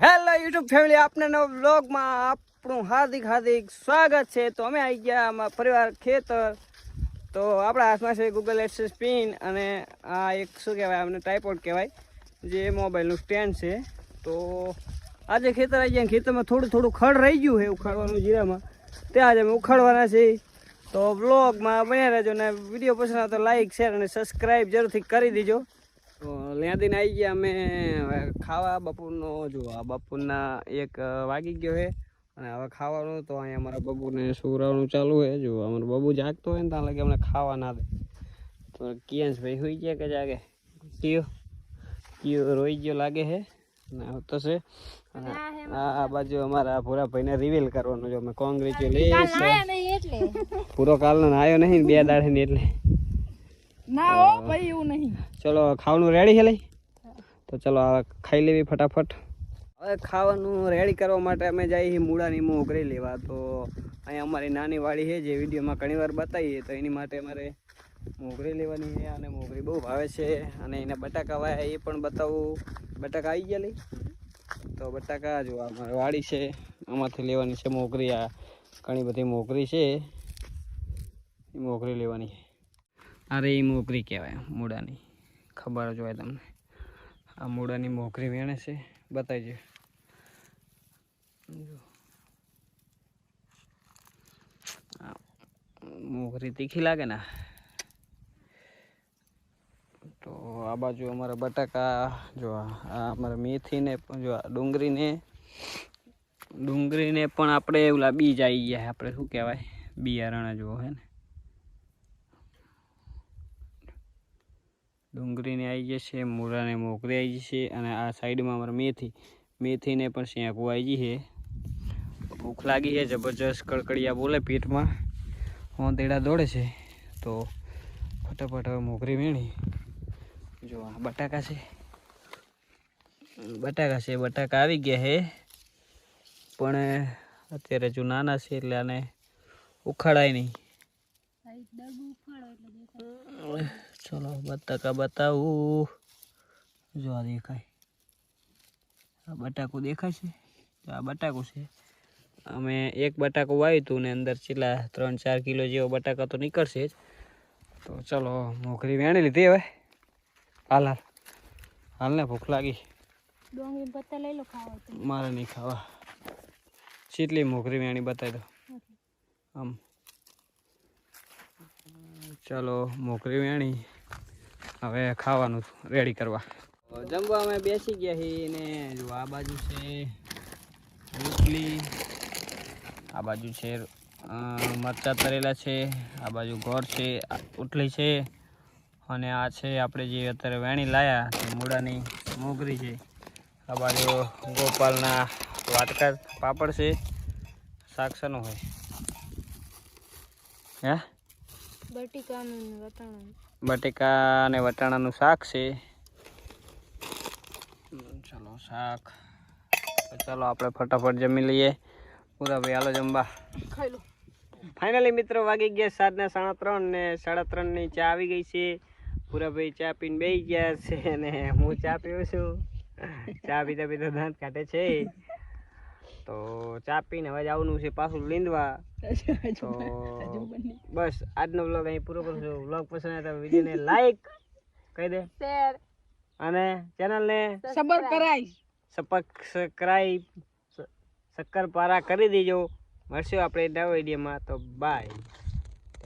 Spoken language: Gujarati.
હેલો યુટ્યુબ ફેમિલી આપને નવ બ્લોગમાં આપણું હાર્દિક હાર્દિક સ્વાગત છે. તો અમે આવી ગયા અમારા પરિવાર ખેતર. તો આપણા હાથમાં છે ગૂગલ એડસેસ પિન અને આ એક શું કહેવાય અમને ટાઈપોડ કહેવાય, જે મોબાઈલનું સ્ટેન્ડ છે. તો આજે ખેતર આવી ગયા ખેતરમાં થોડું થોડું ખડ રહી ગયું છે ઉખાડવાનું જીરામાં. તે આજે અમે ઉખાડવાના છે તો બ્લોગમાં બન્યા રહેજો ને વીડિયો પસંદ આવતો લાઈક શેર અને સબસ્ક્રાઈબ જરૂરથી કરી દેજો. તો ત્યાંથી આવી ગયા અમે ખાવા બપોરનો જો આ બપોરના એક વાગી ગયો છે. અને હવે ખાવાનું તો અહીંયા અમારા બબુને સુવડાવવાનું ચાલુ છે. જો અમારો બબુ જાગતો હોય ને ત્યાં લાગે અમને ખાવા ના દે. તો કિયાંશ ભાઈ હોઈ ગયા કે જાગે? કયો? કયો રોઈ ગયો લાગે છે? અને આવતો છે. આ આ બાજુ અમારા પૂરા ભાઈને રિવીલ કરવાનું જો અમે કોંગ્રેચ્યુલેશન. પૂરો કાલનો આવ્યો નહીં બે દાડે ને એટલે. ના હો ભાઈ એવું નહીં. ચલો ખાવાનું રેડી છે લઈ? તો ચલો ખાઈ લેવી ફટાફટ. હવે ખાવાનું રેડી કરવા માટે અમે જઈએ મૂળાની મોગરી લેવા. તો અહીંયા અમારી નાની વાડી છે જે વિડીયોમાં ઘણી વાર બતાવીએ. તો એની માટે અમારે મોગરી લેવાની છે અને મોગરી બહુ ભાવે છે. અને એના બટાકા વાયા એ પણ બતાવું. બટાકા આવી ગયા લઈ? તો બટાકા જો આ અમારી વાડી છે આમાંથી લેવાની છે મોગરી આ ઘણી બધી મોગરી છે. એ મોગરી લેવાની છે. અરે, એ મોકરી કહેવાય, મૂળાની. ખબર જ હોય તમને. આ મૂળાની મોકરી વેણે છે, બતાવજો. મોગરી તીખી લાગે ને? તો આ બાજુ અમારા બટાકા, જો આ અમારા મેથીને પણ જો ડુંગળીને ડુંગળીને પણ આપણે એવું બીજ આવી ગયા આપણે શું કહેવાય? બિયારણ જુઓ હે ને. ડુંગળીને આવી જશે મૂળાને મોકરી આવી જશે અને આ સાઈડમાં અમારે મેથી. મેથીને પણ શેકવું આવી છે. ભૂખ લાગી છે જબરજસ્ત કડકડિયા બોલે પેટમાં. હોંદેડા દોડે છે. તો ફટાફટ હવે મોગરી વીણી. જો આ બટાકા છે. બટાકા છે બટાકા આવી ગયા છે. પણ અત્યારે જો નાના છે એટલે આને ઉખાડાય નહીં. ચલો બટાકા બતાવું. જો આ દેખાય. આ બટાકું દેખાય છે? તો આ બટાકું છે. અમે એક બટાકું વાવ્યું હતું ને અંદર ચીલા ત્રણ ચાર કિલો જેવો બટાકા તો નીકળશે જ. તો ચલો મોકરી વેણી લીધી હવે. હાલ હાલ. હાલ ને ભૂખ લાગી. ડોંગળી લઈ લો ખાવા મારે નહીં ખાવા. ચીટલી મોકરી વેણી બતાવી દો આમ. ચાલો મોકરી વેણી. હવે ખાવાનું રેડી કરવા. જમવા અમે બેસી ગયા છીએ ને જો આ બાજુ છે રોટલી આ બાજુ છે મરચા તરેલા છે આ બાજુ ગોળ છે ઉટલી છે અને આ છે આપણે જે અત્યારે વેણી લાયા તે મૂળાની મોગરી છે. આ બાજુ ગોપાલના વાટકા પાપડ છે શાક શાનું હોય. હે? બટીકાનું ને વટાણાનું. બટેકા અને વટાણાનું શાક છે. ચલો શાક. ચાલો આપણે ફટાફટ જમી લઈએ. પૂરા ભાઈ હાલો જમવા. ખાઈ લો. ફાઇનલી મિત્રો વાગી ગયા સાંજના સાડા ત્રણ ને સાડા ત્રણની ચા આવી ગઈ છે. પૂરા ભાઈ ચા પીને બેસી ગયા છે અને હું ચા પીવું છું. ચા પીતા પીતા દાંત કાઢે છે. તો ચા પીને હવે જવાનું છે પાછું લીંદવા તો બસ આજનો વ્લોગ અહીં પૂરો કરું છું. વ્લોગ પસંદ આવે તો વિડીયોને લાઈક કહી દે. શેર અને ચેનલને સબર કરાઈ સબસ્ક્રાઈબ શક્કરપારા કરી દેજો. મળશું આપણે નવા વિડીયોમાં. તો બાય